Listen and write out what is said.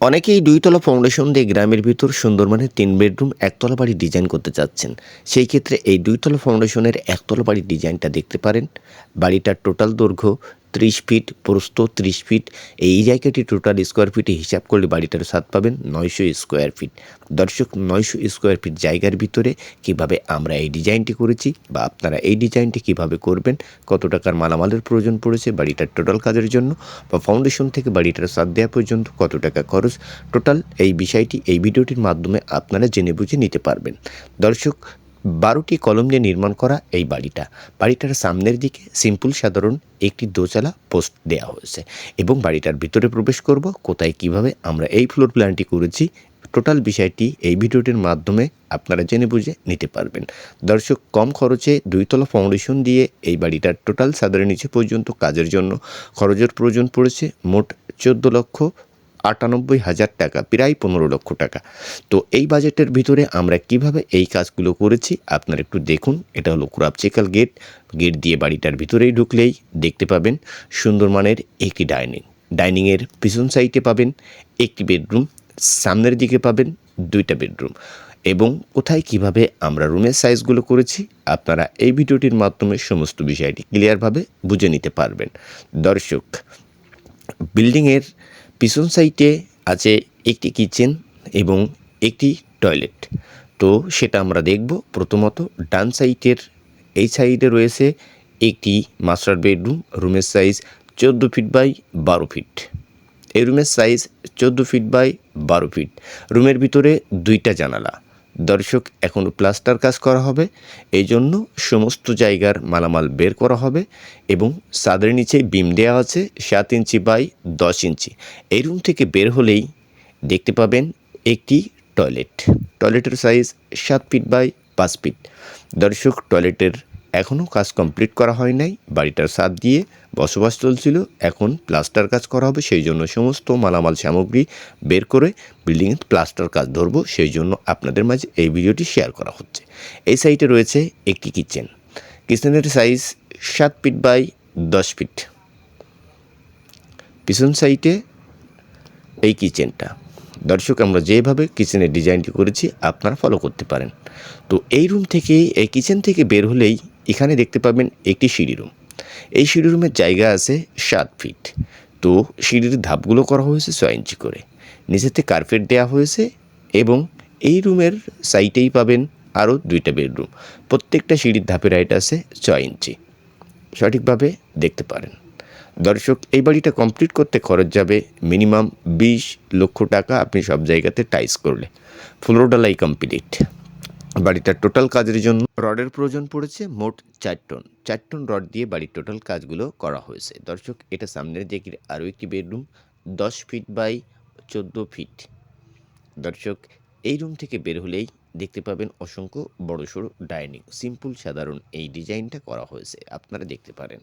অনেকেই দুইতলা ফাউন্ডেশন দিয়ে গ্রামের ভিতর সুন্দরবনে তিন বেডরুম একতলা বাড়ি ডিজাইন করতে চাচ্ছেন। সেই ক্ষেত্রে এই দুইতলা ফাউন্ডেশনের একতলা বাড়ির ডিজাইনটা দেখতে পারেন। বাড়িটার টোটাল দৈর্ঘ্য ত্রিশ ফিট, প্রস্থ ত্রিশ ফিট, এই জায়গাটি টোটাল স্কোয়ার ফিটে হিসাব করলে বাড়িটার স্বাদ পাবেন নয়শো স্কোয়ার ফিট দর্শক, নয়শো স্কোয়ার ফিট জায়গার ভিতরে কীভাবে আমরা এই ডিজাইনটি করেছি বা আপনারা এই ডিজাইনটি কীভাবে করবেন, কত টাকার মালামালের প্রয়োজন পড়েছে বাড়িটার টোটাল কাজের জন্য বা ফাউন্ডেশন থেকে বাড়িটার স্বাদ দেওয়া পর্যন্ত কত টাকা খরচ টোটাল এই বিষয়টি এই ভিডিওটির মাধ্যমে আপনারা জেনে বুঝে নিতে পারবেন। দর্শক বারোটি কলম দিয়ে নির্মাণ করা এই বাড়িটা। বাড়িটার সামনের দিকে সিম্পল সাধারণ একটি দোচালা পোস্ট দেওয়া হয়েছে এবং বাড়িটার ভিতরে প্রবেশ করব, কোথায় কীভাবে আমরা এই ফ্লোর প্ল্যানটি করেছি। টোটাল বিষয়টি এই ভিডিওটির মাধ্যমে আপনারা জেনে বুঝে নিতে পারবেন। দর্শক, কম খরচে দুইতলা ফাউন্ডেশন দিয়ে এই বাড়িটার টোটাল সাধারণ নিচে পর্যন্ত কাজের জন্য খরচের প্রয়োজন পড়েছে মোট চোদ্দ লক্ষ আটানব্বই হাজার টাকা, প্রায় পনেরো লক্ষ টাকা। তো এই বাজেটের ভিতরে আমরা কীভাবে এই কাজগুলো করেছি, আপনারা একটু দেখুন। এটা হলো কুরাবচেকাল গেট। গেট দিয়ে বাড়িটার ভিতরেই ঢুকলেই দেখতে পাবেন সুন্দরমানের একটি ডাইনিং। ডাইনিংয়ের পিছন সাইডে পাবেন একটি বেডরুম, সামনের দিকে পাবেন দুইটা বেডরুম। এবং কোথায় কীভাবে আমরা রুমের সাইজগুলো করেছি, আপনারা এই ভিডিওটির মাধ্যমে সমস্ত বিষয়টি ক্লিয়ারভাবে বুঝে নিতে পারবেন। দর্শক, বিল্ডিংয়ের পিছন সাইডে আছে একটি কিচেন এবং একটি টয়লেট। তো সেটা আমরা দেখব। প্রথমত ডান সাইডের, এই সাইডে রয়েছে একটি মাস্টার বেডরুম। রুমের সাইজ চোদ্দ ফিট বাই বারো ফিট। এই রুমের সাইজ চোদ্দ ফিট বাই বারো ফিট। রুমের ভিতরে দুইটা জানালা। দর্শক, এখন প্লাস্টার কাজ করা হবে এই জন্য সমস্ত জায়গার মালামাল বের করা হবে এবং সাদের নিচে বিম দেওয়া আছে সাত ইঞ্চি বাই দশ ইঞ্চি। এই রুম থেকে বের হলেই দেখতে পাবেন একটি টয়লেট। টয়লেটের সাইজ সাত ফিট বাই পাঁচ ফিট। দর্শক, টয়লেটের এখনও কাজ কমপ্লিট করা হয় নাই, বাড়িটার সাদ দিয়ে বসবাস চলছিল, এখন প্লাস্টার কাজ করা হবে, সেই জন্য সমস্ত মালামাল সামগ্রী বের করে বিল্ডিংয়ে প্লাস্টার কাজ ধরবো, সেই জন্য আপনাদের মাঝে এই ভিডিওটি শেয়ার করা হচ্ছে। এই সাইটে রয়েছে একটি কিচেন। কিচেনের সাইজ সাত ফিট বাই দশ ফিট। পিছন সাইটে এই কিচেনটা। দর্শক, আমরা যেভাবে কিচেনের ডিজাইনটি করেছি, আপনারা ফলো করতে পারেন। তো এই রুম থেকে, এই কিচেন থেকে বের হলেই এখানে দেখতে পাবেন একটি সিঁড়ি রুম। এই সিঁড়ি রুমের জায়গা আছে সাত ফিট। তো সিঁড়ির ধাপগুলো করা হয়েছে ছয় ইঞ্চি করে। নিচেতে কার্পেট দেওয়া হয়েছে এবং এই রুমের সাইটেই পাবেন আরও দুইটা বেডরুম। প্রত্যেকটা সিঁড়ির ধাপের হাইট আছে ছয় ইঞ্চি। সঠিকভাবে দেখতে পারেন। দর্শক, এই বাড়িটা কমপ্লিট করতে খরচ যাবে মিনিমাম বিশ লক্ষ টাকা আপনি সব জায়গাতে টাইস করলে। ফ্লোর ডালাই কমপ্লিট। বাড়িটার টোটাল কাজের জন্য রডের প্রয়োজন পড়েছে মোট চার টন। চার টন রড দিয়ে বাড়ির টোটাল কাজগুলো করা হয়েছে। দর্শক, এটা সামনের দিকে আরও একটি বেডরুম, দশ ফিট বাই চোদ্দ ফিট। দর্শক, এই রুম থেকে বের হলেই দেখতে পাবেন অসংখ্য বড়সড় ডাইনিং। সিম্পল, সাধারণ এই ডিজাইনটা করা হয়েছে। আপনারা দেখতে পারেন।